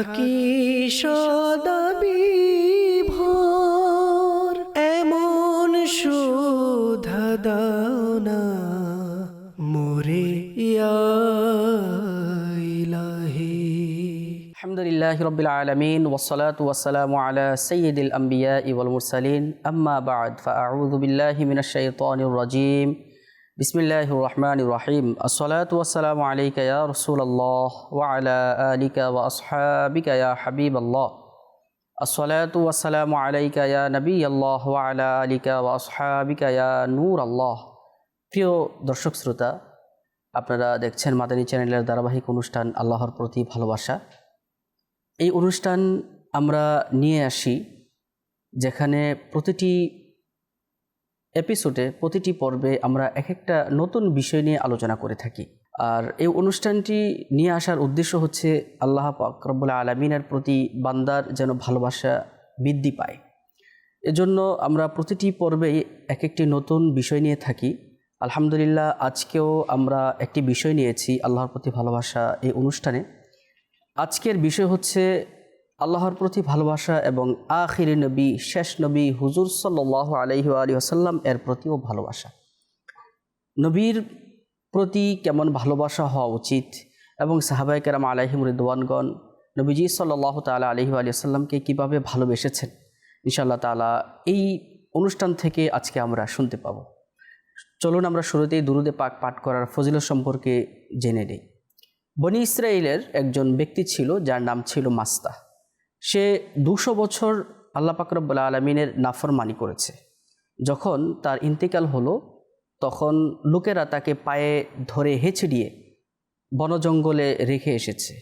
থাকি সদাবি ভোর এমন সুধা দানা মোরে ইলাহি আলহামদুলিল্লাহ রবিল আলমিন ওসলাত ওয়াসালাম আলা সঈদুল আম্বিয়া ইবল মুরসালিন। আম্মা বাদ ফাউদুবিল্লাহ মিনাশাইতানির রাজিম। বিসমিল্লাহ রহমান রাহিম আসসালাম ওয়াসালাম রসুল্লাহ ইয়া ওয়ালা আলিকা ওয়া আসহাবিকা হাবিব আল্লাহ আসসালাম ওয়াসালাম আলাইকা নবী আল্লাহ ওয়ালা আলিকা ওয়া আসহাবিকা নূর আল্লাহ প্রিয় দর্শক শ্রোতা, আপনারা দেখছেন মাদানী চ্যানেলের ধারাবাহিক অনুষ্ঠান আল্লাহর প্রতি ভালোবাসা। এই অনুষ্ঠান আমরা নিয়ে আসি যেখানে প্রতিটি এপিসোডে প্রতিটি পর্বে আমরা এক একটা নতুন বিষয় নিয়ে আলোচনা করে থাকি। আর এই অনুষ্ঠানটি নিয়ে আসার উদ্দেশ্য হচ্ছে আল্লাহ পাক আলমিনের প্রতি বান্দার যেন ভালোবাসা বৃদ্ধি পায়। এজন্য আমরা প্রতিটি পর্বেই এক একটি নতুন বিষয় নিয়ে থাকি। আলহামদুলিল্লাহ, আজকেও আমরা একটি বিষয় নিয়েছি আল্লাহর প্রতি ভালোবাসা এই অনুষ্ঠানে। আজকের বিষয় হচ্ছে আল্লাহর প্রতি ভালোবাসা এবং আখির নবী, শেষ নবী হুজুর সাল্লাহ আলহি আলী আসাল্লাম এর প্রতিও ভালোবাসা। নবীর প্রতি কেমন ভালোবাসা হওয়া উচিত এবং সাহাবাই কেরাম আলহিম রিদওয়ানগণ নবীজি সাল্লাহ তালা আলহি আলী আসাল্লামকে কীভাবে ভালোবেসেছেন? ইনশাআল্লাহ তালা এই অনুষ্ঠান থেকে আজকে আমরা শুনতে পাব। চলুন আমরা শুরুতেই দুরুদে পাক পাঠ করার ফজিলত সম্পর্কে জেনে নিই। বনি ইসরায়েলের একজন ব্যক্তি ছিল, যার নাম ছিল মাস্তা সে দুশো বছর আল্লাহ পাকরব্বুল্লা আলমিনের নাফরমানি করেছে। যখন তার ইন্তেকাল হলো, তখন লোকেরা তাকে পায়ে ধরে হেঁচড়িয়ে বনজঙ্গলে রেখে এসেছে।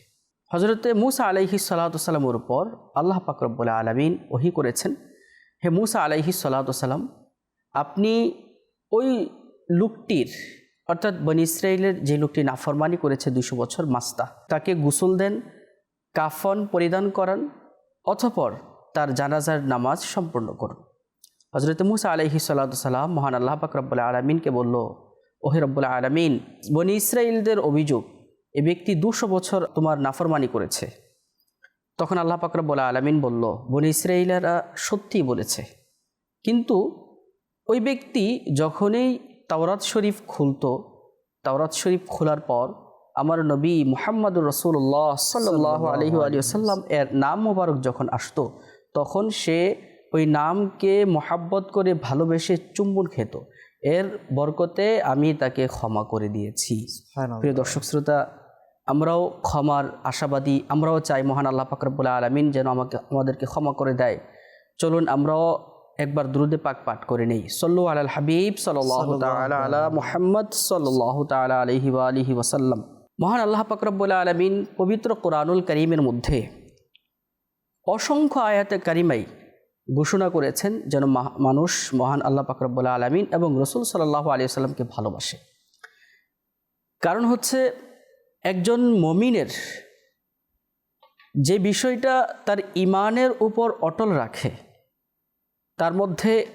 হজরতে মুসা আলাইহি সাল্লাতামের উপর আল্লাহ পাকরব্বুল্লা আলমিন ওহি করেছেন, হে মুসা আলাইহি সাল্লাতাম আপনি ওই লোকটির, অর্থাৎ বনি ইসরায়েলের যে লোকটি নাফরমানি করেছে দুশো বছর মাস্তা, তাকে গোসল দেন, কাফন পরিধান করান অথপর তার জানাজার নামাজ সম্পূর্ণ করুন। হজরত মুসা আলহি সাল্লাম মহান আল্লাহ পাক রব্বুল্লাহ আলমিনকে বলল, ওহে রব্বুল্লাহ আলমিন, বনি ইসরায়েলদের অভিযোগ, এ ব্যক্তি দুশো বছর তোমার নাফরমানি করেছে। তখন আল্লাহ পাক রব্বুল্লাহ আলমিন বলল, বনি ইসরায়েলেরা সত্যিই বলেছে। কিন্তু ওই ব্যক্তি যখনই তাওরাত শরীফ খুলত, তাওরাত শরীফ খোলার পর আমার নবী মুহাম্মদুর রসুল্লাহ সাল্লাহ আলহি আলিয়াল্লাম এর নাম মোবারক যখন আসতো তখন সে ওই নামকে মোহাব্বত করে ভালোবেসে চুম্বন খেত। এর বরকতে আমি তাকে ক্ষমা করে দিয়েছি। প্রিয় দর্শক শ্রোতা আমরাও ক্ষমার আশাবাদী আমরাও চাই মহান আল্লাহ ফাকরবুল্লাহ আলমিন যেন আমাকে আমাদেরকে ক্ষমা করে দেয়। চলুন আমরাও একবার দ্রুদে পাক পাঠ করে নেই। সল্লু আল হাবিব সাল্লাহ তালা আলা মুহাম্মদ সাল্লাহ তালা আলহি আলহি ওয়াসাল্লাম মহান আল্লাহ পাকরবুল্লা আলমিন পবিত্র কোরআনুল করিমের মধ্যে অসংখ্য আয়াতে কারিমাই ঘোষণা করেছেন যেন মানুষ মহান আল্লাহ পাকরবুল্লা আলমিন এবং রসুল সাল্লাহ আলী সাল্লামকে ভালোবাসে। কারণ হচ্ছে একজন মমিনের যে বিষয়টা তার ইমানের উপর অটল রাখে, তার মধ্যে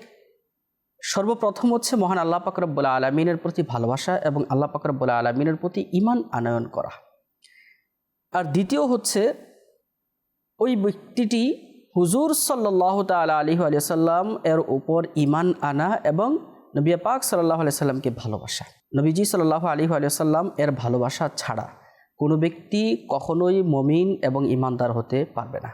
সর্বপ্রথম হচ্ছে মহান আল্লাহ পাকরবুল্লা আলমিনের প্রতি ভালোবাসা এবং আল্লাহ পাকরবুল্লা আলমিনের প্রতি ইমান আনয়ন করা। আর দ্বিতীয় হচ্ছে ওই ব্যক্তিটি হুজুর সাল্লাহ তালা আলী আলিয়াল্লাম এর উপর ইমান আনা এবং নবী পাক সাল্লাহ আলিয়াল্লামকে ভালোবাসা। নবীজি সাল্লাহ আলী আলিয়াল্লাম এর ভালোবাসা ছাড়া কোনো ব্যক্তি কখনোই মমিন এবং ইমানদার হতে পারবে না।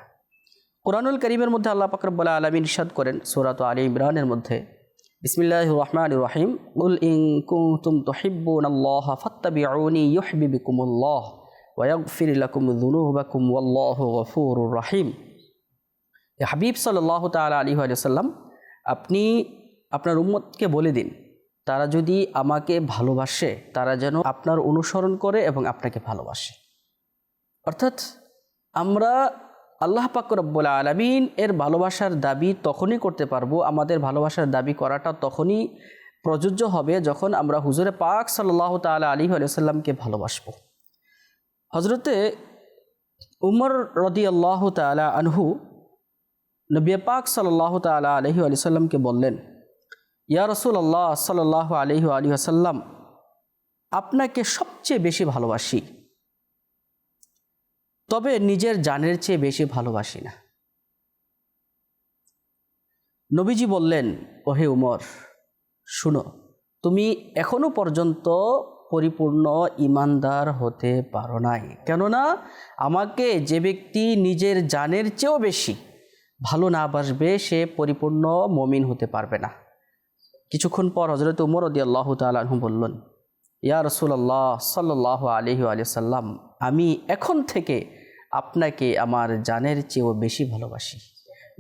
কোরআনুল করিমের মধ্যে আল্লাহ পাকরবুল্লা আলমিন ইরশাদ করেন সুরাত আলী ইমরানের মধ্যে বিসমিল্লাহ রহমান রহিম। উল ইং কুতুম তহিব্বুন আল্লাহ ফাত্তাবিউনি ইউহবিবিকুমুল্লাহ ওয়াগফির রহিম। হাবিব সাল্লাহ তাআলা আলী সাল্লাম আপনি আপনার উম্মতকে বলে দিন, তারা যদি আমাকে ভালোবাসে, তারা যেন আপনার অনুসরণ করে এবং আপনাকে ভালোবাসে। অর্থাৎ আমরা আল্লাহ পাক রব্বুল আলমিন এর ভালোবাসার দাবি তখনই করতে পারব, আমাদের ভালোবাসার দাবি করাটা তখনই প্রযোজ্য হবে যখন আমরা হুজুরে পাক সাল্লাহ তালা আলী আলিয়াল্লামকে ভালোবাসব। হজরতে উমর রদি আল্লাহ তালা আনহু নবী পাক সাল্লাহ তালা আলহি আলি সাল্লামকে বললেন, ইয়া রসুল আল্লাহ সাল্লাহ আলহি আলী আসাল্লাম আপনাকে সবচেয়ে বেশি ভালোবাসি। তবে নিজের জানের চেয়ে বেশি ভালোবাসি না। নবীজি বললেন, ওহে উমর, শুনো, তুমি এখনও পর্যন্ত পরিপূর্ণ ইমানদার হতে পারো নাই। কেননা, আমাকে যে ব্যক্তি নিজের জানের চেয়েও বেশি ভালো না বাসবে, সে পরিপূর্ণ মমিন হতে পারবে না। কিছুক্ষণ পর হজরত উমর আল্লাহ তালু বললেন, ইয়া রসুল্লাহ সাল্লাহ আলহি আলিয়াল্লাম আমি এখন থেকে আপনাকে আমার জানের চেয়েও বেশি ভালোবাসি।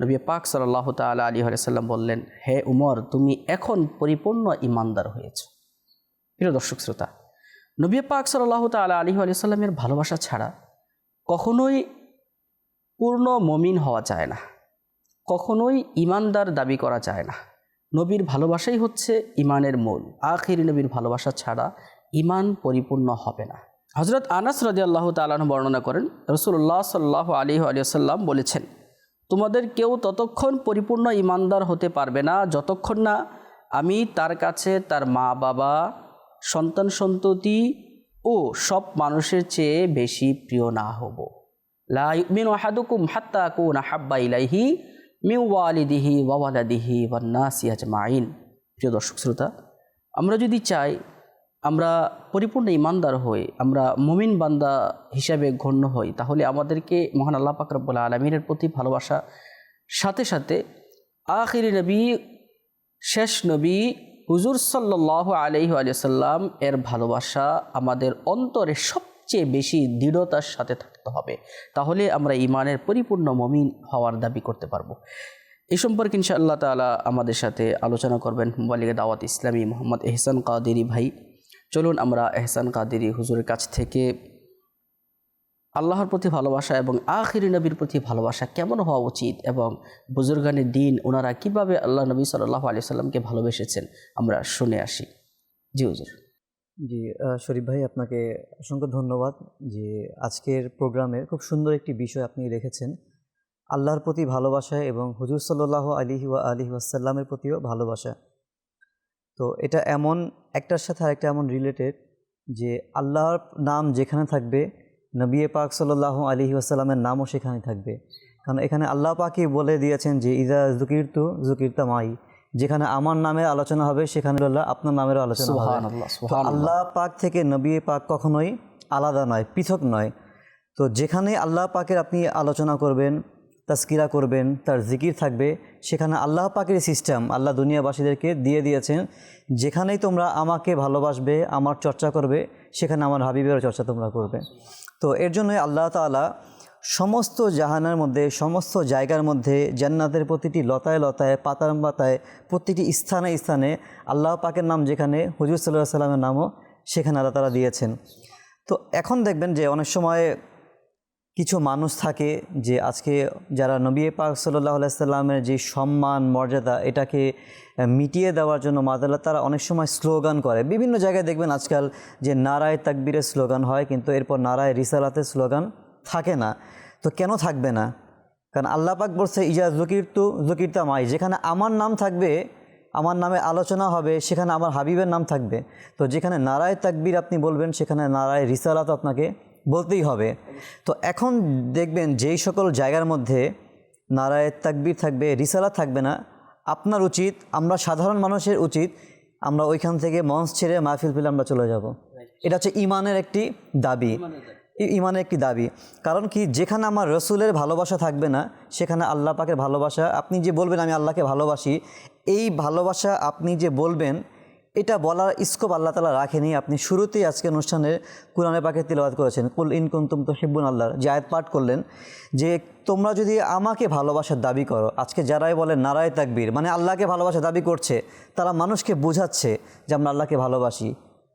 নবী পাক সাল্লাহ তাল আলী আলিয়াল্লাম বললেন, হে উমর, তুমি এখন পরিপূর্ণ ইমানদার হয়েছ। প্রিয় দর্শক শ্রোতা, নবী পাক সাল্লাহ তাল আলী আলিয়াল্লামের ভালোবাসা ছাড়া কখনোই পূর্ণ মমিন হওয়া যায় না। কখনোই ইমানদার দাবি করা যায় না। নবীর ভালোবাসাই হচ্ছে ইমানের মূল। আখির নবীর ভালোবাসা ছাড়া ইমান পরিপূর্ণ হবে না। হজরত আনাস রাজি আল্লাহ তালাহ বর্ণনা করেন রসুল্লাহ সাল্লাহ আলী আলিয়াল্লাম বলেছেন, তোমাদের কেউ ততক্ষণ পরিপূর্ণ ইমানদার হতে পারবে না, যতক্ষণ না আমি তার কাছে তার মা, বাবা, সন্তান সন্ততি ও সব মানুষের চেয়ে বেশি প্রিয় না হব। লা ইউমিনু আহাদুকুম হাত্তা কুনা হাব্বা ইলাইহি মিউ ওয়ালিদিহি ওয়ান্নাসি আজমাইন। প্রিয় দর্শক, শ্রোতা, আমরা যদি চাই আমরা পরিপূর্ণ ইমানদার হই, আমরা মুমিন বান্দা হিসাবে গণ্য হই, তাহলে আমাদেরকে মহান আল্লাহ পাকরবুল আলমিনের প্রতি ভালোবাসা, সাথে সাথে আখির নবী, শেষ নবী হুজুর সাল্লাহ আলহি আলিয়াল্লাম এর ভালোবাসা আমাদের অন্তরে সবচেয়ে বেশি দৃঢ়তার সাথে থাকতে হবে। তাহলে আমরা ইমানের পরিপূর্ণ মমিন হওয়ার দাবি করতে পারব। এই সম্পর্কে ইনশাআল্লাহ তালা আমাদের সাথে আলোচনা করবেন মোবালিকা দাওয়াত ইসলামী মোহাম্মদ এহসান কাদেরি ভাই। চলুন আমরা এহসান কাদেরি হুজুরের কাছ থেকে আল্লাহর প্রতি ভালোবাসা এবং আখির নবীর প্রতি ভালোবাসা কেমন হওয়া উচিত এবং বুজুর্গানের দিন ওনারা কীভাবে আল্লাহ নবী সাল্লাহ আলি সাল্লামকে ভালোবেসেছেন আমরা শুনে আসি। জি, হুজুর। জি শরীফ ভাই, আপনাকে অসংখ্য ধন্যবাদ যে আজকের প্রোগ্রামের খুব সুন্দর একটি বিষয় আপনি রেখেছেন। আল্লাহর প্রতি ভালোবাসা এবং হুজুর সাল্লাহ আলিহি ওয়া ওয়াসাল্লামের প্রতিও ভালোবাসা। তো এটা এমন একটার সাথে আরেকটা এমন রিলেটেড যে আল্লাহর নাম যেখানে থাকবে নবী পাক সাল্লাহ আলিহি ওয়াসাল্লামের নামও সেখানে থাকবে। কারণ এখানে আল্লাহ পাকই বলে দিয়েছেন যে ইদা জুকিরতু জুকিরতা মাই। যেখানে আমার নামের আলোচনা হবে সেখানে আল্লাহ আপনার নামেরও আলোচনা হবে। আল্লাহ পাক থেকে নবী পাক কখনোই আলাদা নয় পৃথক নয়। তো যেখানে আল্লাহ পাকের আপনি আলোচনা করবেন তাস্কিরা করবেন, তার জিকির থাকবে। সেখানে আল্লাহ পাকের সিস্টেম আল্লাহ দুনিয়াবাসীদেরকে দিয়ে দিয়েছেন, যেখানেই তোমরা আমাকে ভালোবাসবে, আমার চর্চা করবে, সেখানে আমার হাবিবের চর্চা তোমরা করবে। তো এর জন্যই আল্লাহ তাআলা সমস্ত জাহানের মধ্যে, সমস্ত জায়গার মধ্যে, জান্নাতের প্রতিটি লতায় লতায়, পাতার পাতায়, প্রতিটি স্থানে স্থানে আল্লাহ পাকের নাম যেখানে, হুজুর সাল্লাহ সাল্লামের নামও সেখানে আল্লাহ তালা দিয়েছেন। তো এখন দেখবেন যে অনেক সময় কিছু মানুষ থাকে যে আজকে যারা নবী পাক সাল্লাহ সাল্লামের যে সম্মান, মর্যাদা, এটাকে মিটিয়ে দেওয়ার জন্য মাদাল্লাহ তারা অনেক সময় স্লোগান করে। বিভিন্ন জায়গায় দেখবেন আজকাল যে নারায় তাকবীরের স্লোগান হয়, কিন্তু এরপর নারায় রিসালাতের স্লোগান থাকে না। তো কেন থাকবে না? কারণ আল্লাহ পাক বলছে, ইজা জকিরতা মাই যেখানে আমার নাম থাকবে, আমার নামে আলোচনা হবে, সেখানে আমার হাবিবের নাম থাকবে। তো যেখানে নারায় তাকবীর আপনি বলবেন, সেখানে নারায় রিসালাত আপনাকে বলতেই হবে। তো এখন দেখবেন যেই সকল জায়গার মধ্যে নারায় তাকবীর থাকবে, রিসালাত থাকবে না, আপনার উচিত, আমরা সাধারণ মানুষের উচিত, আমরা ওইখান থেকে মঞ্চ ছেড়ে মাহফিল ফেলে আমরা চলে যাব। এটা হচ্ছে ইমানের একটি দাবি। ইমানের একটি দাবি। কারণ কি, যেখানে আমার রসুলের ভালোবাসা থাকবে না, সেখানে আল্লাহ পাকের ভালোবাসা, আপনি যে বলবেন, আমি আল্লাহকে ভালোবাসি, এই ভালোবাসা আপনি যে বলবেন এটা বলার স্কোপ আল্লাহ তালা রাখেনি। আপনি শুরুতেই আজকে অনুষ্ঠানের কুরআনে পাকে তিলবাদ করেছেন। কুল ইন কুন্তুম তো হিব্বুন আল্লাহর জায়দ পাঠ করলেন, যে তোমরা যদি আমাকে ভালোবাসার দাবি করো, আজকে যারাই বলে নারায় তাকবীর মানে আল্লাহকে ভালোবাসার দাবি করছে, তারা মানুষকে বোঝাচ্ছে যে আমরা আল্লাহকে ভালোবাসি।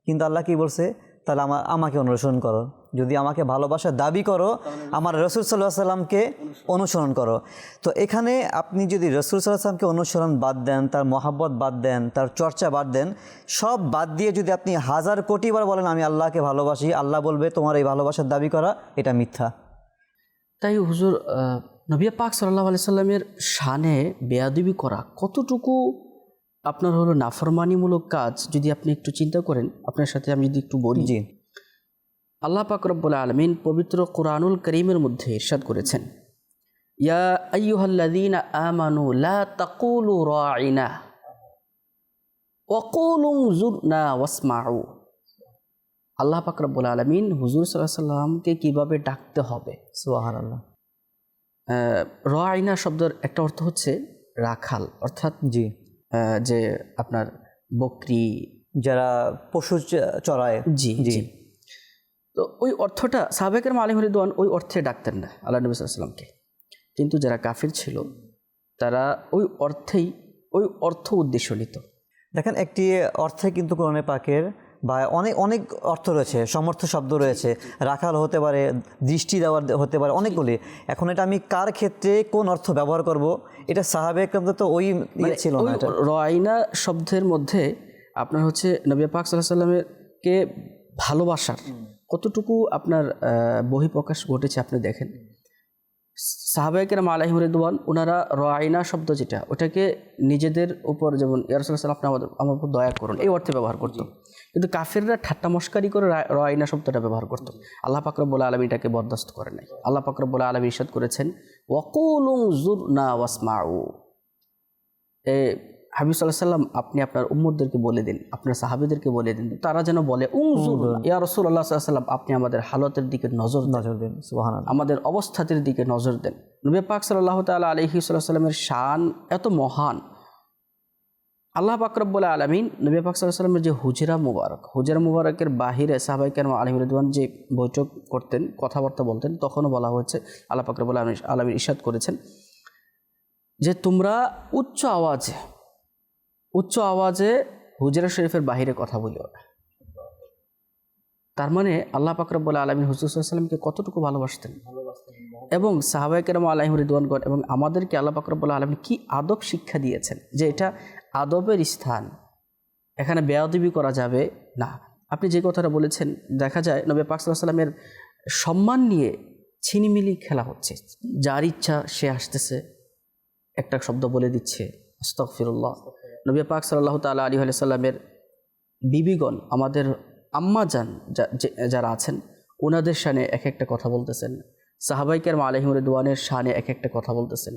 কিন্তু আল্লাহ কী বলছে? তাহলে আমার আমাকে অনুসরণ করো। যদি আমাকে ভালোবাসার দাবি করো, আমার রসুল সাল্লাহ সাল্লামকে অনুসরণ করো। তো এখানে আপনি যদি রসুল সাল্লাহ সাল্লামকে অনুসরণ বাদ দেন, তার মহাব্বত বাদ দেন, তার চর্চা বাদ দেন, সব বাদ দিয়ে যদি আপনি হাজার কোটি বার বলেন, আমি আল্লাহকে ভালোবাসি, আল্লাহ বলবে তোমার এই ভালোবাসার দাবি করা, এটা মিথ্যা। তাই হুজুর নবিয়া পাক সাল্লাহ আলি সাল্লামের শানে বেয়াদবি করা কতটুকু আপনার হলো নাফরমানিমূলক কাজ যদি আপনি একটু চিন্তা করেন আপনার সাথে আমি যদি একটু বলি। যে আল্লাহ পাক রব্বুল আলমিন পবিত্র কোরআনুল করিমের মধ্যে ইরশাদ করেছেন। ইয়া আমানু লা তাকুলু ওয়াসমাউ। আল্লাহ পাক রব্বুল আলমিন হুজুর সাল্লাহ সাল্লামকে কীভাবে ডাকতে হবে? সুবাহান আল্লাহ রাইনা শব্দের একটা অর্থ হচ্ছে রাখাল অর্থাৎ জি। যে আপনার বকরি যারা পশু চড়ায় জি জি। তো ওই অর্থটা সাবেকের আলিম হরিদান ওই অর্থে ডাকতেন না আল্লাহ নবী সাল্লামকে কিন্তু যারা কাফির ছিল তারা ওই অর্থেই ওই অর্থ উদ্দেশ্য নিত। দেখেন একটি অর্থে কিন্তু কোরআনে পাকের বা অনেক অনেক অর্থ রয়েছে সমর্থ শব্দ রয়েছে রাখাল হতে পারে দৃষ্টি দেওয়ার হতে পারে অনেকগুলি। এখন এটা আমি কার ক্ষেত্রে কোন অর্থ ব্যবহার করব? এটা সাহাবেক তো ওই ইয়ে ছিল না রয়না শব্দের মধ্যে আপনার হচ্ছে নবী পাক সাল্লাহ সাল্লামেরকে ভালোবাসার কতটুকু আপনার বহিঃপ্রকাশ ঘটেছে আপনি দেখেন? সাহাবাহিকের আলাহিম রেদওয়ান ওনারা রয়না শব্দ যেটা, ওটাকে নিজেদের উপর যেমন ইয়ারসুল সাল্লাম আপনি আমাদের আমার উপর দয়া করুন, এই অর্থে ব্যবহার করতো। কিন্তু কাফিররা ঠাট্টা মস্কারি করে রয়না শব্দটা ব্যবহার করত। আল্লাহ পাকরবুল আলমী এটাকে বরদাস্ত করে নাই। আল্লাহ পাকরবুল আলমী ইসাদ করেছেন ওয়াকুলুং জুর না ওয়াসমাউ। এ হাবিব সাল্লাহ সাল্লাম আপনি আপনার উম্মদদেরকে বলে দিন আপনার সাহাবিদেরকে বলে দিন তারা যেন বলে ইয়া সাল্লাম আপনি আমাদের হালতের দিকে নজর নজর দেন আমাদের অবস্থাতের দিকে নজর দেন। নবী পাক সাল্লাহ তালা আলহি সাল্লামের শান এত মহান। আল্লাহ পাকরব্বুল আলমিন নবী পাক সাল্লামের যে হুজরা মুবারক হুজরা মুবারকের বাহিরে সাহাবাইকার আলহিম রিদওয়ান যে বৈঠক করতেন কথাবার্তা বলতেন তখনও বলা হয়েছে আল্লাহ পাকরবুল আলমিন আলমিন ইসাদ করেছেন যে তোমরা উচ্চ আওয়াজে উচ্চ আওয়াজে হুজরা শরীফের বাহিরে কথা বলিও না। তার মানে আল্লাহ পাকরবুল আলমিন হুজুর সাল্লামকে কতটুকু ভালোবাসতেন? এবং সাহাবাইকেরাম আলহিম রিদওয়ানগণ এবং আমাদেরকে আল্লাহ পাকরবুল আলমিন কি আদব শিক্ষা দিয়েছেন যে এটা আদবের স্থান? এখানে বেয়াদবি করা যাবে না। আপনি যে কথাটা বলেছেন, দেখা যায় নবী পাক সাল্লাহ সাল্লামের সম্মান নিয়ে ছিনিমিলি খেলা হচ্ছে। যার ইচ্ছা সে আসতেছে। একটা শব্দ বলে দিচ্ছে আস্তফিরুল্লাহ নবী পাক সাল্লাহ তালা আলী সাল্লামের বিবিগণ, আমাদের আম্মা যান যারা আছেন ওনাদের সানে এক একটা কথা বলতেছেন। সাহাবাইকার মা আলহিম রেদওয়ানের শানে এক একটা কথা বলতেছেন।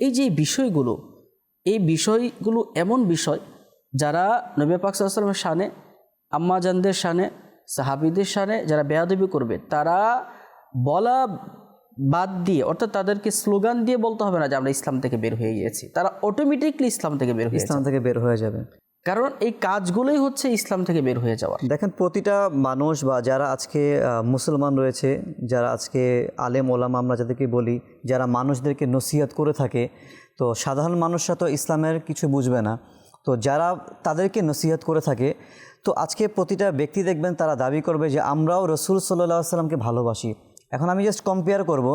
এই যে বিষয়গুলো, এই বিষয়গুলো এমন বিষয়, যারা নবী পাক সাল্লামের শানে, আম্মা জানদের শানে, সাহাবিদের শানে যারা বেয়াদবি করবে, তারা বলা বাদ দিয়ে অর্থাৎ তাদেরকে স্লোগান দিয়ে বলতে হবে না যে আমরা ইসলাম থেকে বের হয়ে গিয়েছি। তারা অটোমেটিকলি ইসলাম থেকে বের হয়ে ইসলাম থেকে বের হয়ে যাবে। কারণ এই কাজগুলোই হচ্ছে ইসলাম থেকে বের হয়ে যাওয়া দেখেন প্রতিটা মানুষ বা যারা আজকে মুসলমান রয়েছে যারা আজকে আলেম ওলাম আমরা যাদেরকে বলি যারা মানুষদেরকে নসিহত করে থাকে তো সাধারণ মানুষরা তো ইসলামের কিছু বুঝবে না। তো যারা তাদেরকে নসিহত করে থাকে তো আজকে প্রতিটা ব্যক্তি দেখবেন তারা দাবি করবে যে আমরাও রসুল সাল্লাহ সাল্লামকে ভালোবাসি। এখন আমি জাস্ট কম্পেয়ার করব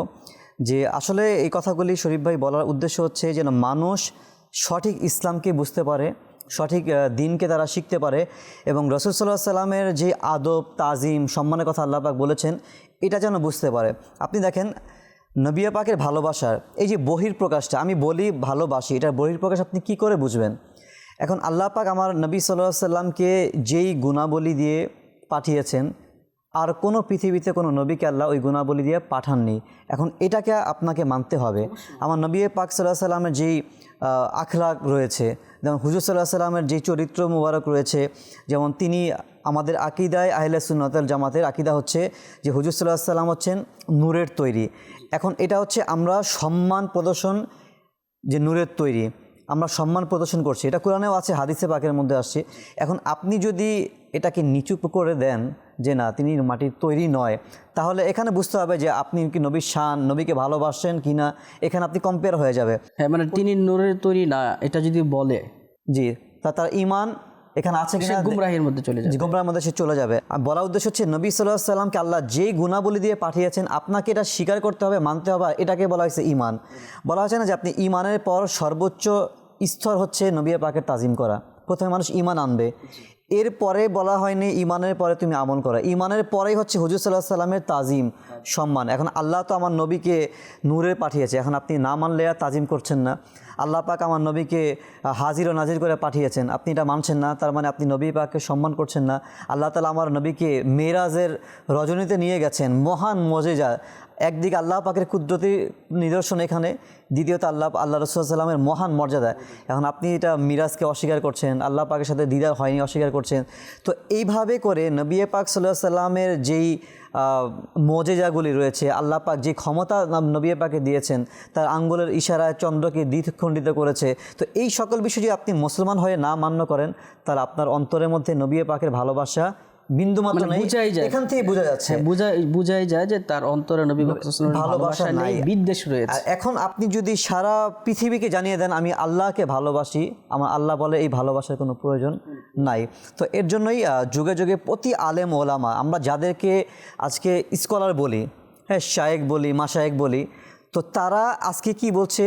যে আসলে এই কথাগুলি শরীফ ভাই বলার উদ্দেশ্য হচ্ছে যেন মানুষ সঠিক ইসলামকে বুঝতে পারে, সঠিক দিনকে তারা শিখতে পারে এবং রসুল সাল্লাহ সাল্লামের যে আদব, তাজিম, সম্মানের কথা আল্লাহ পাক বলেছেন, এটা যেন বুঝতে পারে। আপনি দেখেন নবিয়া পাকের ভালোবাসার এই যে বহির প্রকাশটা, আমি বলি ভালোবাসি, এটার বহির প্রকাশ আপনি কি করে বুঝবেন? এখন আল্লাহ পাক আমার নবী সাল্লাহ সাল্লামকে যেই গুণাবলী দিয়ে পাঠিয়েছেন আর কোনো পৃথিবীতে কোনো নবীকে আল্লাহ ওই গুণাবলী দিয়ে পাঠাননি। এখন এটাকে আপনাকে মানতে হবে। আমার নবী পাক সাল্লাহ সাল্লামের যেই আহ, আখলাক রয়েছে যেমন হুজুর সাল্লাহ সাল্লামের যেই চরিত্র মুবারক রয়েছে যেমন তিনি আমাদের আকিদায় আহলে সুন্নতাল জামাতের আকিদা হচ্ছে যে হুজুর সাল্লাহ সাল্লাম হচ্ছেন নূরের তৈরি। এখন এটা হচ্ছে আমরা সম্মান প্রদর্শন যে নূরের তৈরি আমরা সম্মান প্রদর্শন করছি। এটা কোরআনেও আছে হাদিসে পাকের মধ্যে আসছে। এখন আপনি যদি এটাকে নিচু করে দেন যে না তিনি মাটির তৈরি নয়। তাহলে এখানে বুঝতে হবে যে আপনি কি নবীর শান নবীকে ভালোবাসেন কি না এখানে আপনি কম্পেয়ার হয়ে যাবে। হ্যাঁ মানে তিনি নূরের তৈরি না এটা যদি বলে। জি তা তার ইমান এখানে আছে কিনা? গুমরাহির মধ্যে চলে যাবে। গোমরার মধ্যে সে চলে যাবে। আর বলা উদ্দেশ্য হচ্ছে নবী সাল্লাহ সাল্লামকে আল্লাহ যেই গুণাবলী দিয়ে পাঠিয়েছেন আপনাকে এটা স্বীকার করতে হবে মানতে হবে এটাকে বলা হয়েছে ইমান বলা হয়েছে না যে আপনি ইমানের পর সর্বোচ্চ স্তর হচ্ছে নবী পাকের তাজিম করা। প্রথমে মানুষ ইমান আনবে। এরপরে বলা হয়নি ইমানের পরে তুমি আমল করো। ইমানের পরেই হচ্ছে হুজুর সাল্লাহ সাল্লামের তাজিম, সম্মান। এখন আল্লাহ তো আমার নবীকে নূরে পাঠিয়েছে। এখন আপনি না মানলে আর তাজিম করছেন না। আল্লাহ পাক আমার নবীকে হাজির ও নাজির করে পাঠিয়েছেন। আপনি এটা মানছেন না, তার মানে আপনি নবী পাককে সম্মান করছেন না। আল্লাহ তালা আমার নবীকে মেরাজের রজনীতে নিয়ে গেছেন। মহান মজেজা। একদিকে আল্লাহ পাকের কুদরতি নিদর্শন এখানে, দ্বিতীয়ত আল্লাহ আল্লাহ রসুল্লাহামের মহান মর্যাদা। এখন আপনি এটা মিরাজকে অস্বীকার করছেন, আল্লাহ পাকের সাথে দিদার হয়নি অস্বীকার করছেন। তো এইভাবে করে নবী পাক সাল্লাহ সাল্লামের যেই মজেজাগুলি রয়েছে, আল্লাহ পাক যে ক্ষমতা নব- নবী পাকে দিয়েছেন, তার আঙ্গুলের ইশারায় চন্দ্রকে দ্বিখণ্ডিত করেছে। তো এই সকল বিষয় যদি আপনি মুসলমান হয়ে না মান্য করেন, তাহলে আপনার অন্তরের মধ্যে নবী পাকের ভালোবাসা বিন্দুমাত্র মানে নেই বুঝাই যায়। এখান থেকে বোঝা যাচ্ছে। হ্যাঁ, বুঝাই বুঝাই যায় যে তার অন্তরে নবী ভালোবাসা নাই। বিদ্বেষ রয়েছে। এখন আপনি যদি সারা পৃথিবীকে জানিয়ে দেন আমি আল্লাহকে ভালোবাসি আমার আল্লাহ বলে এই ভালোবাসার কোনো প্রয়োজন নাই। তো এর জন্যই যুগে যুগে প্রতি আলেম ওলামা আমরা যাদেরকে আজকে স্কলার বলি হ্যাঁ শায়েক বলি মাশায়েক বলি তো তারা আজকে কি বলছে?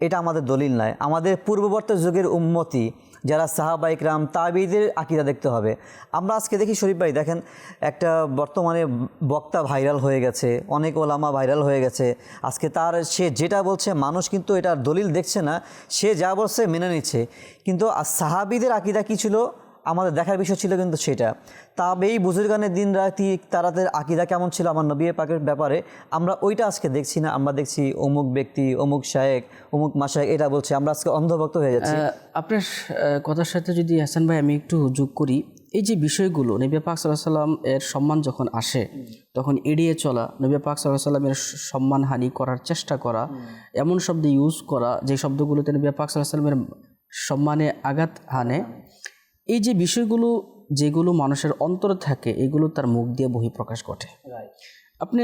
এটা আমাদের দলিল নয় আমাদের পূর্ববর্তী যুগের উন্মতি যারা সাহাবাইকরাম তাবিদের আকিদা দেখতে হবে। আমরা আজকে দেখি শরীফ ভাই, দেখেন একটা বর্তমানে বক্তা ভাইরাল হয়ে গেছে, অনেক ওলামা ভাইরাল হয়ে গেছে। আজকে তার, সে যেটা বলছে, মানুষ কিন্তু এটার দলিল দেখছে না, সে যা বলছে মেনে নিচ্ছে। কিন্তু সাহাবিদের আকিদা কী ছিল? আমাদের দেখার বিষয় ছিল কিন্তু সেটা। তাবেই বুজুর্গানের দিন রাতি তারাদের আকিদা কেমন ছিল আমার নবী পাকের ব্যাপারে, আমরা ওইটা আজকে দেখছি না। আমরা দেখছি অমুক ব্যক্তি, অমুক শায়েক অমুক মাসায়েক এটা বলছে। আমরা আজকে অন্ধভক্ত হয়ে যাচ্ছি। আপনার কথার সাথে যদি হাসান ভাই আমি একটু যোগ করি, এই যে বিষয়গুলো, নবী পাক সাল্লাহ সাল্লাম এর সম্মান যখন আসে, তখন এড়িয়ে চলা, নবী পাক সাল্লাহ সাল্লামের সম্মান হানি করার চেষ্টা করা, এমন শব্দ ইউজ করা, যে শব্দগুলোতে নবী পাক সাল্লাহ সাল্লামের সম্মানে আঘাত হানে এই যে বিষয়গুলো যেগুলো মানুষের অন্তরে থাকে এগুলো তার মুখ দিয়ে বহিঃপ্রকাশ ঘটে। আপনি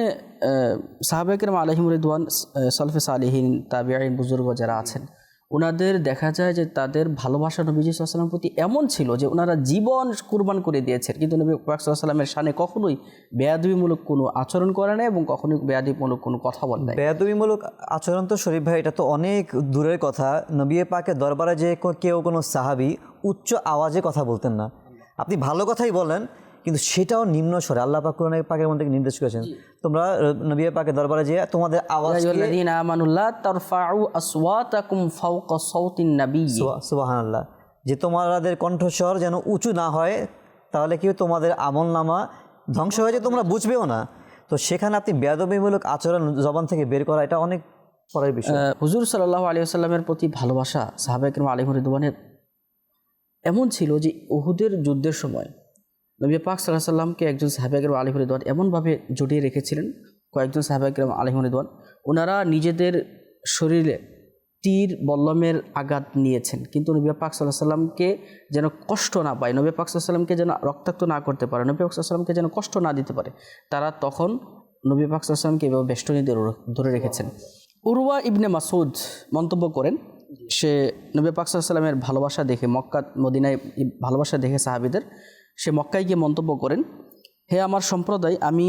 সাহাবেকের আলহিম দোয়ান সলফে সালিহীন তাবিআইন বুজুর্গ যারা আছেন ওনাদের দেখা যায় যে তাদের ভালোবাসা নবীজি সাল্লামের প্রতি এমন ছিল যে ওনারা জীবন কুরবান করে দিয়েছেন। কিন্তু নবী সাল্লামের সামনে কখনোই বেয়াদবিমূলক কোনো আচরণ করে না এবং কখনোই বেয়াদবিমূলক কোনো কথা বলে নাই। বেয়াদবিমূলক আচরণ তো শরীফ ভাই, এটা তো অনেক দূরের কথা। নবী পাকে দরবারে যে কেউ কোনো সাহাবি উচ্চ আওয়াজে কথা বলতেন না। আপনি ভালো কথাই বলেন কিন্তু সেটাও নিম্ন স্বরে। আল্লাহ পাক কোরআন পাকের মধ্যে নির্দেশ করেছেন? তোমরা নবী পাকের দরবারে যে তোমাদের আওয়াজ আমানুল্লাহ তারফাউ আসওয়াতাকুম ফাওকা সাওতিন নাবিয়্যি। সুবাহান আল্লাহ যে তোমাদের কণ্ঠস্বর যেন উঁচু না হয় তাহলে কি তোমাদের আমল নামা ধ্বংস হয়ে যায় তোমরা বুঝবেও না। তো সেখানে আপনি বেয়াদবিমূলক আচরণ জবান থেকে বের করা এটা অনেক পরের বিষয়। হুজুর সাল্লাহ আলী আসাল্লামের প্রতি ভালোবাসা সাহাবাহিক আলিম রিদওয়ানের এমন ছিল যে উহুদের যুদ্ধের সময় নবী পাক সাল্লাহ সাল্লামকে একজন সাহাবাহিক আলিম রিদওয়ান এমনভাবে জড়িয়ে রেখেছিলেন, কয়েকজন সাহাবাহিক আলিম রিদওয়ান, ওনারা নিজেদের শরীরে তীর, বল্লমের আঘাত নিয়েছেন। কিন্তু নবী পাক সাল্লাহ সাল্লামকে যেন কষ্ট না পায়, নবী পাক সাল্লামকে যেন রক্তাক্ত না করতে পারে, নবী পাক সাল্লামকে যেন কষ্ট না দিতে পারে, তারা তখন নবী পাক সাল্লামকে এভাবে বেষ্টনী ধরে- রেখেছেন। উরওয়া ইবনে মাসুদ মন্তব্য করেন, সে নবী পাক সাল্লামের ভালোবাসা দেখে, মক্কা, মদিনায় ভালোবাসা দেখে সাহাবিদের সে মক্কায় গিয়ে মন্তব্য করেন, হে আমার সম্প্রদায়, আমি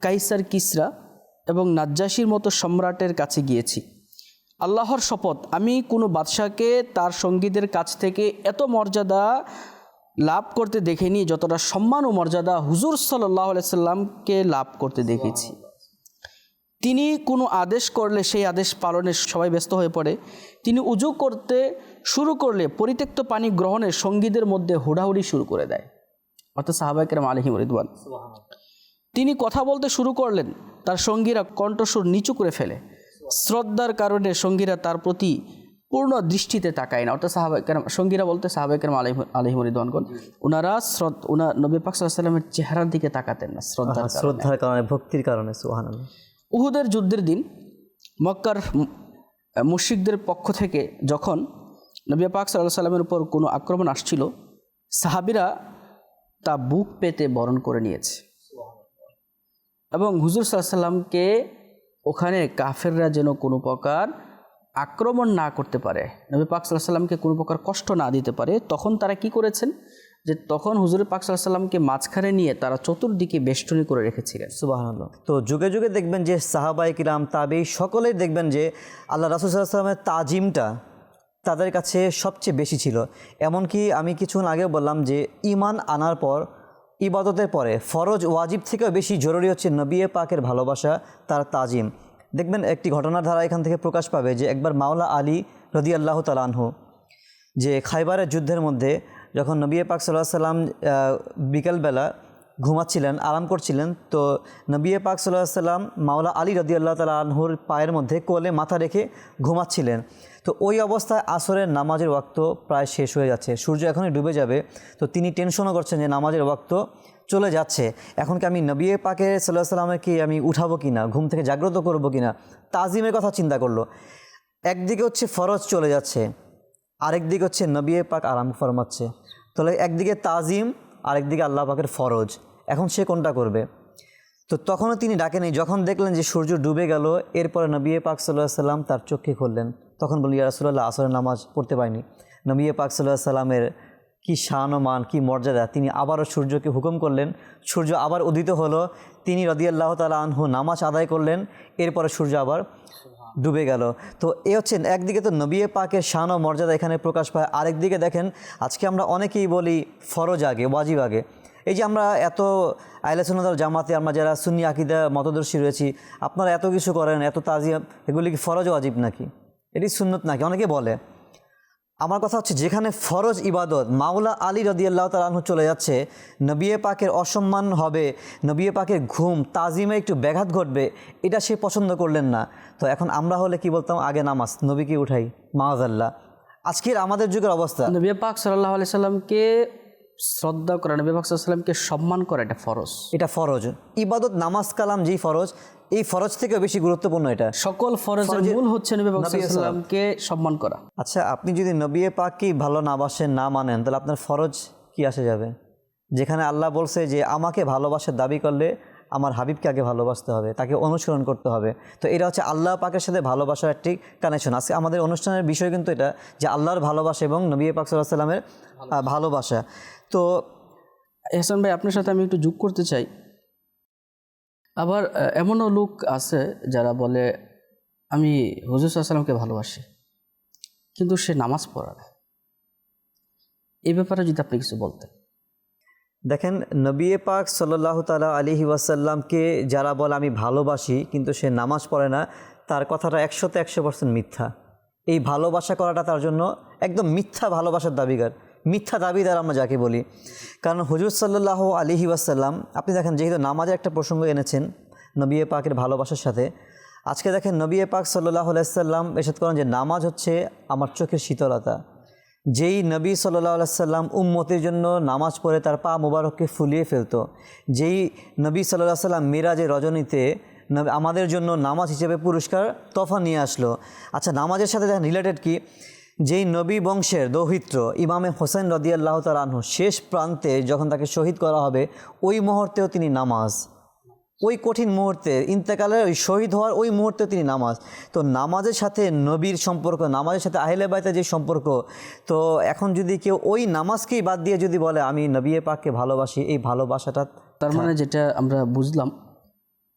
কাইসার কিসরা এবং নাজ্জাসির মতো সম্রাটের কাছে গিয়েছি। আল্লাহর শপথ, আমি কোনো বাদশাকে তার সঙ্গীদের কাছ থেকে এত মর্যাদা লাভ করতে দেখিনি যতটা সম্মান ও মর্যাদা হুজুর সাল্লাহ সাল্লামকে লাভ করতে দেখেছি। তিনি কোনো আদেশ করলে, সেই আদেশ পালনে সবাই ব্যস্ত হয়ে পড়ে। তিনি উজু করতে শুরু করলে, পরিত্যক্ত পানি গ্রহণে সঙ্গীদের মধ্যে হুড়াহুড়ি শুরু করে দেয়। অর্থাৎ সাহাবাহিকের আলহিম রিদওয়ান। তিনি কথা বলতে শুরু করলেন তার সঙ্গীরা কণ্ঠস্বর নিচু করে ফেলে। শ্রদ্ধার কারণে সঙ্গীরা তার প্রতি পূর্ণ দৃষ্টিতে তাকায় না। অর্থাৎ সাহাবাহিকের সঙ্গীরা বলতে সাহাবাহিকের আলহিম আলহিম রিদওয়ানগণ ওনারা শ্রদ্ধ ওনার নবী পাক সাল্লামের চেহারার দিকে তাকাতেন না শ্রদ্ধার কারণে। শ্রদ্ধার কারণে ভক্তির কারণে সুহান উহুদের যুদ্ধের দিন মক্কার মুশিকদের পক্ষ থেকে যখন নবী পাক সাল্লাহ সাল্লামের উপর কোনো আক্রমণ আসছিল সাহাবিরা তা বুক পেতে বরণ করে নিয়েছে। এবং হুজুর সাল্লামকে ওখানে কাফেররা যেন কোনো প্রকার আক্রমণ না করতে পারে, নবী পাক সাল্লামকে কোনো প্রকার কষ্ট না দিতে পারে, তখন তারা কি করেছেন? যে তখন হুজুর পাক সাল্লামকে মাঝখানে নিয়ে তারা চতুর্দিকে বেষ্টনী করে রেখেছিলেন। সুবাহান তো যুগে যুগে দেখবেন যে সাহাবাই কিরাম তাবি সকলেই দেখবেন যে আল্লাহ রাসুল সাল্লামের তাজিমটা তাদের কাছে সবচেয়ে বেশি ছিল। এমনকি আমি কিছুক্ষণ আগে বললাম যে ইমান আনার পর, ইবাদতের পরে ফরজ ওয়াজিব থেকেও বেশি জরুরি হচ্ছে নবিয়ে পাকের ভালোবাসা, তার তাজিম। দেখবেন একটি ঘটনার ধারা এখান থেকে প্রকাশ পাবে যে, একবার মাওলা আলী রদি আল্লাহ তালানহু যে খাইবারের যুদ্ধের মধ্যে যখন নবী পাক সাল্লাহ সাল্লাম বিকেলবেলা ঘুমাচ্ছিলেন, আরাম করছিলেন, তো নবিয়ে পাক সাল্লাহ সাল্লাম মাওলা আলী রদি আল্লাহ তালা আনহুর পায়ের মধ্যে কোলে মাথা রেখে ঘুমাচ্ছিলেন। তো ওই অবস্থায় আসরের নামাজের ওয়াক্ত প্রায় শেষ হয়ে যাচ্ছে। সূর্য এখনই ডুবে যাবে। তো তিনি টেনশনও করছেন যে নামাজের ওয়াক্ত চলে যাচ্ছে। এখন কি আমি নবিয়ে পাকে সাল্লাহ সাল্লামের কি আমি উঠাবো কি না ঘুম থেকে জাগ্রত করব কি না তাজিমের কথা চিন্তা করল। একদিকে হচ্ছে ফরজ চলে যাচ্ছে আরেক দিক হচ্ছে নবিয়ে পাক আরাম ফরমাচ্ছে। তাহলে একদিকে তাজিম, আরেকদিকে আল্লাহ পাকের ফরজ। এখন সে কোনটা করবে? তো তখনও তিনি ডাকেনি যখন দেখলেন যে সূর্য ডুবে গেল, এরপরে নবী পাক সাল্লাহ সাল্লাম তার চোখে খুললেন। তখন বলি রাসুল্লাহ আসরের নামাজ পড়তে পারিনি। নবী পাক সাল্লাহ সাল্লামের কি শান ও মান, কী মর্যাদা, তিনি আবারও সূর্যকে হুকুম করলেন। সূর্য আবার উদিত হলো, তিনি রদিয়াল্লাহ তালা আনহু নামাজ আদায় করলেন, এরপরে সূর্য আবার ডুবে গেল। তো এ হচ্ছে, একদিকে তো নবিয়ে পাকের শান ও মর্যাদা এখানে প্রকাশ পায়, আরেকদিকে দেখেন, আজকে আমরা অনেকেই বলি ফরজ আগে, ওয়াজিব আগে। এই যে আমরা এত আইলাসনাদার জামাতে, আমরা যারা সুন্নি আকিদা মতদর্শী রয়েছি, আপনারা এত কিছু করেন, এত তাজিয়া, এগুলি কি ফরজ ওয়াজিব নাকি? এটি সুন্নত নাকি? অনেকে বলে আমার কথা হচ্ছে যেখানে ফরজ ইবাদত মাওলা আলী রদিয়াল্লাহ তালাহু চলে যাচ্ছে নবিয়ে পাকের অসম্মান হবে নবিয়ে পাকের ঘুম তাজিমে একটু ব্যাঘাত ঘটবে এটা সে পছন্দ করলেন না। তো এখন আমরা হলে কি বলতাম? আগে নামাজ নবীকে উঠাই মাহাজাল্লাহ আজকের আমাদের যুগের অবস্থা। নবী পাক সাল্লাহ আলি সাল্লামকে শ্রদ্ধা করা নবী পাক সাল্লামকে সম্মান করা এটা ফরজ। এটা ফরজ। ইবাদত নামাজ কালাম যেই ফরজ এই ফরজ থেকেও বেশি গুরুত্বপূর্ণ এটা। সকল ফরজের মূল হচ্ছে নবী পাক নবী সাল্লামকে সম্মান করা। আচ্ছা আপনি যদি নবিয়ে পাককেই ভালো না বাসেন না মানেন তাহলে আপনার ফরজ কি আসে যাবে? যেখানে আল্লাহ বলছে যে আমাকে ভালোবাসার দাবি করলে আমার হাবিবকে আগে ভালোবাসতে হবে তাকে অনুসরণ করতে হবে। তো এটা হচ্ছে আল্লাহ পাকের সাথে ভালোবাসার একটি কানেকশন আজকে আমাদের অনুষ্ঠানের বিষয় কিন্তু এটা যে আল্লাহর ভালোবাসা এবং নবী পাক সাল্লাহ সাল্লামের ভালোবাসা। তো এহসান ভাই আপনার সাথে আমি একটু যোগ করতে চাই। আবার এমনও লোক আছে যারা বলে, আমি হুজুর সাল্লামকে ভালোবাসি, কিন্তু সে নামাজ পড়া না। এই ব্যাপারে যদি আপনি কিছু বলতেন। দেখেন, নবী পাক সাল্লাহ তালা আলিহি ওয়াসাল্লামকে যারা বলে, আমি ভালোবাসি, কিন্তু সে নামাজ পড়ে না, তার কথাটা একশোতে একশো পার্সেন্ট মিথ্যা। এই ভালোবাসা করাটা তার জন্য একদম মিথ্যা ভালোবাসার দাবিগার। মিথ্যা দাবিদার আমরা যাকে বলি। কারণ হুজুর সাল্লাহ আলিহি ওয়াসাল্লাম, আপনি দেখেন যেহেতু নামাজের একটা প্রসঙ্গ এনেছেন নবী পাকের ভালোবাসার সাথে, আজকে দেখেন নবী পাক সাল্লাহ আলাইসাল্লাম এসব করেন যে, নামাজ হচ্ছে আমার চোখের শীতলতা। যেই নবী সাল্লাহ সাল্লাম উম্মতের জন্য নামাজ পড়ে তার পা মুবারককে ফুলিয়ে ফেলতো, যেই নবী সাল্লাহ সাল্লাম মিরাজের রজনীতে আমাদের জন্য নামাজ হিসেবে পুরস্কার, তফা নিয়ে আসলো। আচ্ছা নামাজের সাথে দেখেন রিলেটেড কি? যেই নবী বংশের দৌহিত্র ইমামে হোসেন রদিয়াল্লাহ তাল আনহু শেষ প্রান্তে যখন তাকে শহীদ করা হবে ওই মুহূর্তেও তিনি নামাজ। ওই কঠিন মুহূর্তে ইন্তেকালের ওই শহীদ হওয়ার ওই মুহূর্তে তিনি নামাজ। তো নামাজের সাথে নবীর সম্পর্ক নামাজের সাথে আহিলে বাইতের যে সম্পর্ক তো এখন যদি কেউ ওই নামাজকেই বাদ দিয়ে যদি বলে আমি নবী পাককে ভালোবাসি এই ভালোবাসাটা তার মানে যেটা আমরা বুঝলাম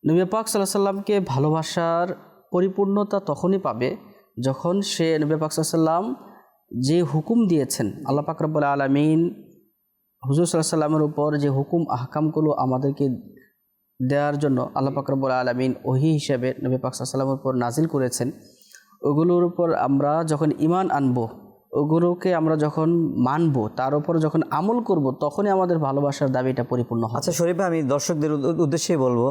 নবী পাক সাল্লাহ সাল্লামকে ভালোবাসার পরিপূর্ণতা তখনই পাবে যখন সে নবী পাকসাল্লাম সাল্লাম যে হুকুম দিয়েছেন, আল্লাহ পাক রব্বুল আলমিন হুজুর সাল্লামের উপর যে হুকুম, আহকামগুলো আমাদেরকে দেওয়ার জন্য আল্লাহ পাক রব্বুল আলমিন ওহি হিসেবে নবী পাক সাল্লামের উপর নাজিল করেছেন। ওগুলোর উপর আমরা যখন ইমান আনব, ওগুলোকে আমরা যখন মানবো, তার উপর যখন আমল করব, তখনই আমাদের ভালোবাসার দাবিটা পরিপূর্ণ আচ্ছা শরীফ আমি দর্শকদের উদ্দেশ্যেই বলব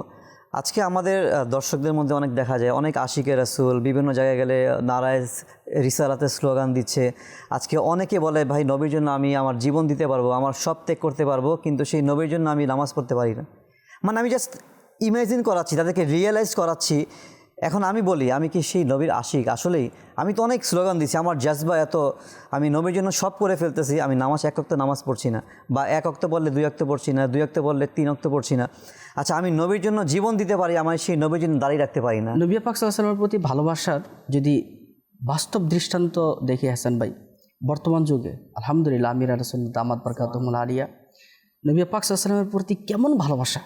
আজকে আমাদের দর্শকদের মধ্যে অনেক দেখা যায়। অনেক আশিকে রাসুল, বিভিন্ন জায়গায় গেলে নারায় রিসালাতে স্লোগান দিচ্ছে। আজকে অনেকে বলে, ভাই, নবীর জন্য আমি আমার জীবন দিতে পারব, আমার সব ত্যাগ করতে পারব, কিন্তু সেই নবীর জন্য আমি নামাজ পড়তে পারি না। মানে আমি জাস্ট ইমাজিন করাচ্ছি, তাদেরকে রিয়েলাইজ করাচ্ছি এখন আমি বলি, আমি কি সেই নবীর আশিক? আসলেই, আমি তো অনেক স্লোগান দিচ্ছি আমার জাজবা এত, আমি নবীর জন্য সব করে ফেলতেছি, আমি নামাজ এক অক্ত নামাজ পড়ছি না, বা এক অক্ত বললে দুই অক্ত পড়ছি না, দুই অক্ত বললে তিন অক্ত পড়ছি না। আচ্ছা আমি নবীর জন্য জীবন দিতে পারি আমার সেই নবীর জন্য দাঁড়িয়ে রাখতে পারি না। নবী পাক সাল্লামের প্রতি ভালোবাসার যদি বাস্তব দৃষ্টান্ত দেখি হাসান ভাই, বর্তমান যুগে, আলহামদুলিল্লাহ, আমির রসুল দামাদ বরকাতমুল আলিয়া, নবী পাক সাল্লামের প্রতি কেমন ভালোবাসা?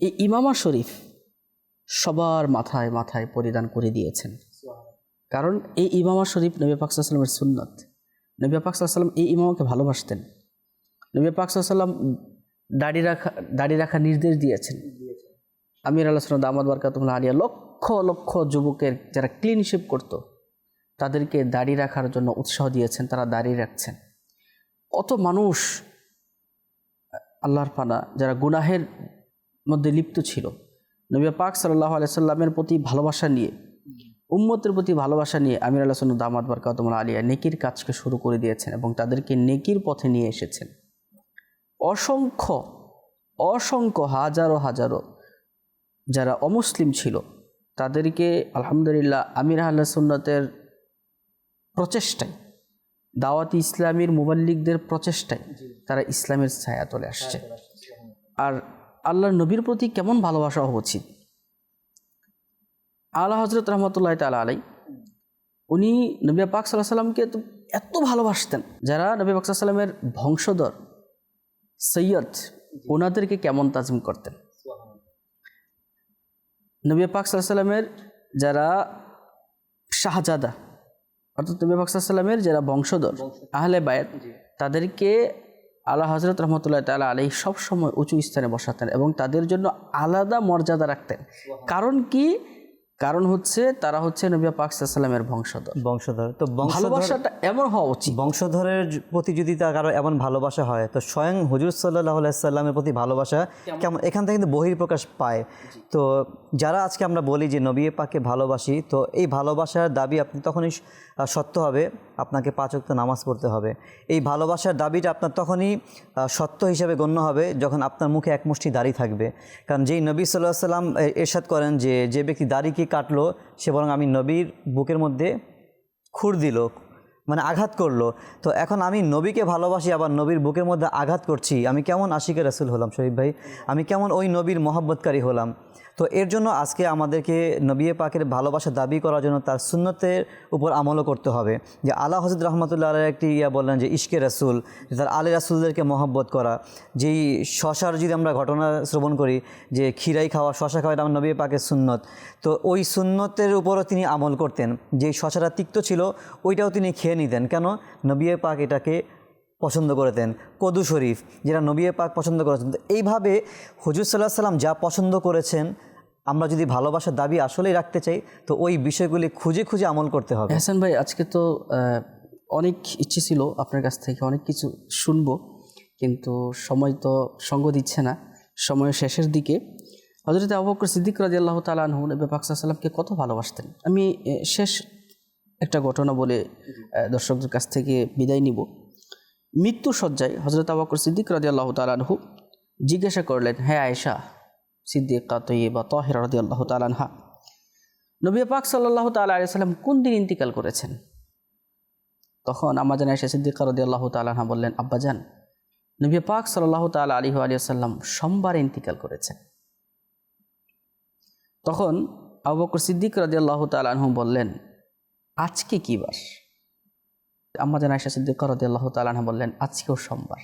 এই ইমামা শরীফ সবার মাথায় মাথায় পরিধান করে দিয়েছেন। কারণ এই ইমামা শরীফ নবী পাক সাল্লামের সুন্নত। নবী পাক সাল্লাম এই ইমামাকে ভালোবাসতেন। নবী পাক সাল্লাম দাড়ি রাখা দাড়ি রাখা নির্দেশ দিয়েছেন। আমির আল্লাহ সাল্লাম দামাদ বারকাতুল্লাহ আলিয়া লক্ষ লক্ষ যুবকের যারা ক্লিনশিপ করত তাদেরকে দাড়ি রাখার জন্য উৎসাহ দিয়েছেন তারা দাড়ি রাখছেন। কত মানুষ আল্লাহর পানা যারা গুনাহের মধ্যে লিপ্ত ছিল নবী পাক সাল্লাহ আলাইসাল্লামের প্রতি ভালোবাসা নিয়ে উম্মতের প্রতি ভালোবাসা নিয়ে আমির আল্লাহ সাল্লাম দামাদ বারকাতুল্লাহ আলিয়া নেকির কাজকে শুরু করে দিয়েছেন এবং তাদেরকে নেকির পথে নিয়ে এসেছেন। অসংখ্য অসংখ্য হাজারো হাজারো যারা অমুসলিম ছিল তাদেরকে আলহামদুলিল্লাহ আমির আল্লাহ সুন্নতের প্রচেষ্টায় দাওয়াতি ইসলামীর মুবাল্লিকদের প্রচেষ্টায় তারা ইসলামের ছায়া চলে আসছে। আর আল্লাহর নবীর প্রতি কেমন ভালোবাসা হওয়া উচিত? আল্লাহ হজরত রহমতুল্লাহ তালা আলাই উনি নবী পাক সাল্লাহ সাল্লামকে তো এত ভালোবাসতেন। যারা নবী পাক সাল্লামের বংশধর সৈয়দ ওনাদেরকে কেমন তাজিম করতেন? নবী পাক সাল্লাহ সাল্লামের যারা শাহজাদা অর্থাৎ নবী পাক সাল্লাহ সাল্লামের যারা বংশধর আহলে বায়াত তাদেরকে আল্লাহ হজরত রহমতুল্লাহ তালা আলী সবসময় উঁচু স্থানে বসাতেন এবং তাদের জন্য আলাদা মর্যাদা রাখতেন। কারণ কি? কারণ হচ্ছে তারা হচ্ছে নবিয়া পাক সাল্লামের বংশধর। বংশধর। তো ভালোবাসাটা এমন হওয়া উচিত। বংশধরের প্রতি যদি তার কারও এমন ভালোবাসা হয় তো স্বয়ং হুজুর সাল্লাহ সাল্লামের প্রতি ভালোবাসা কেমন? এখান থেকে কিন্তু বহির্প্রকাশ পায়। তো যারা আজকে আমরা বলি যে নবী পাককে ভালোবাসি তো এই ভালোবাসার দাবি আপনি তখনই সত্য হবে, আপনাকে পাঁচ ওয়াক্ত নামাজ পড়তে হবে। এই ভালোবাসার দাবিটা আপনার তখনই সত্য হিসাবে গণ্য হবে যখন আপনার মুখে এক মুষ্টি দাড়ি থাকবে। কারণ যেই নবী সাল্লাহ সাল্লাম এরশাদ করেন যে যে ব্যক্তি দাড়িকে কাটলো, সে বরং আমি নবীর বুকের মধ্যে খুর দিল মানে আঘাত করল। তো এখন আমি নবীকে ভালোবাসি, আবার নবীর বুকের মধ্যে আঘাত করছি। আমি কেমন আশিকে রাসুল হলাম শরীফ ভাই? আমি কেমন ওই নবীর মহব্বতকারী হলাম? তো এর জন্য আজকে আমাদেরকে নবী পাকের ভালোবাসা দাবি করার জন্য তার সুন্নতের উপর আমলও করতে হবে। যে আল্লাহ হজরত রহমতুল্লাহ আলাইহ একটি ইয়া বললেন যে, ইশকে রাসুল তার আলী রাসুলদেরকে মহব্বত করা। যেই শশার যদি আমরা ঘটনা শ্রবণ করি, যে ক্ষীরাই খাওয়া, শশা খাওয়া এটা আমার নবী পাকের সুন্নত। তো ওই সুন্নতের উপরও তিনি আমল করতেন। যেই শশাটা তিক্ত ছিল, ওইটাও তিনি খেয়ে নিতেন। কেন? নবী পাক এটাকে পছন্দ করতেন কদু শরীফ, যেটা নবী পাক পছন্দ করেছেন। তো এইভাবে হুজুর সাল্লাহ সাল্লাম যা পছন্দ করেছেন, আমরা যদি ভালোবাসার দাবি আসলেই রাখতে চাই, তো ওই বিষয়গুলি খুঁজে খুঁজে আমল করতে হবে। হাসান ভাই, আজকে তো অনেক ইচ্ছে ছিল আপনার কাছ থেকে অনেক কিছু শুনব, কিন্তু সময় তো সঙ্গ দিচ্ছে না। সময়ের শেষের দিকে। হজরত আবু বকর সিদ্দিক রাজি আল্লাহ তালাহু নবী পাকসাল্লামকে কত ভালোবাসতেন। আমি শেষ একটা ঘটনা বলে দর্শকদের কাছ থেকে বিদায় নিব। মৃত্যু সজ্জায় হজরত আবু বকর সিদ্দিক রাজি আল্লাহ তালাহু জিজ্ঞাসা করলেন হ্যাঁ আয়েশা, সিদ্দিকা তৈবা তহের রাজি আল্লাহ তালানহা নবী পাক সাল্লাহ তালা আলিয়াল্লাম কোন দিন ইন্তিকাল করেছেন? তখন আমাজান এসে সিদ্দিকা রদি আল্লাহ তালাহা বললেন, আব্বাজান, নবী পাক সাল্লাহ তালা আলী আলিয়াল্লাম সোমবার ইন্তিকাল করেছেন। তখন আবু বকর সিদ্দিক রদি আল্লাহ তালাহু বললেন, আজকে কি বার? আমাজান আয়সা সিদ্দিক রদি আল্লাহ তালাহা বললেন, আজকেও সোমবার।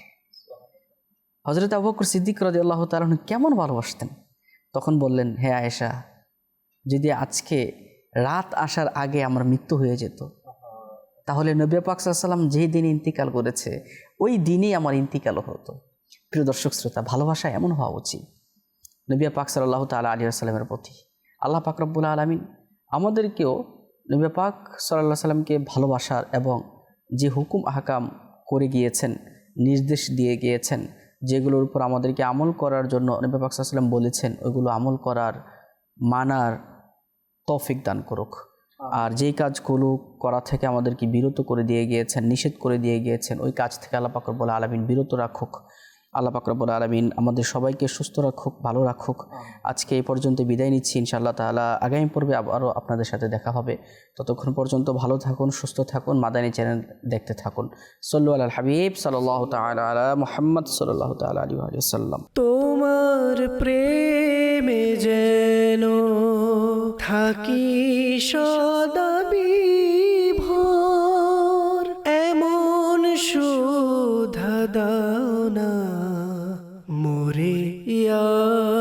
হজরত আবু বকর সিদ্দিক রদি আল্লাহ তালাহু কেমন ভালোবাসতেন? তখন বললেন, হে আয়েশা, যদি আজকে রাত আসার আগে আমার মৃত্যু হয়ে যেত, তাহলে নবী পাক সাল্লাম যেই দিন ইন্তিকাল করেছে, ওই দিনই আমার ইন্তিকালও হতো। প্রিয় দর্শক, শ্রোতা, ভালোবাসা এমন হওয়া উচিত। নবী পাক সাল্লাহ তালা আলী সাল্লামের প্রতি আল্লাহ পাক রব্বুল আলমিন আমাদেরকেও নবী পাক সাল্লাহ সাল্লামকে ভালোবাসার এবং যে হুকুম আহকাম করে গিয়েছেন নির্দেশ দিয়ে গিয়েছেন যেগুলোর উপর আমাদেরকে আমল করার জন্য নবী পাক সাল্লাম বলেছেন ওইগুলো আমল করার মানার তফিক দান করুক। আর যেই কাজগুলো করা থেকে আমাদেরকে বিরত করে দিয়ে গিয়েছেন নিষেধ করে দিয়ে গিয়েছেন ওই কাজ থেকে আল্লাহ বলে আলামিন বিরত রাখুক। আল্লাহ পাকরবুল আলমিন আমাদের সবাইকে সুস্থ রাখুক ভালো রাখুক। আজকে এই পর্যন্ত বিদায় নিচ্ছি ইনশাআল্লাহ তাআলা আগামী পর্বে আবারও আপনাদের সাথে দেখা হবে। ততক্ষণ পর্যন্ত ভালো থাকুন সুস্থ থাকুন মাদানী চ্যানেল দেখতে থাকুন। সল্লু আল হাবিব সাল্লাহ তালা আলা মোহাম্মদ সাল্লাহ তালা আলী সাল্লাম তোমার প্রেমে যেন থাকি সদা Oh.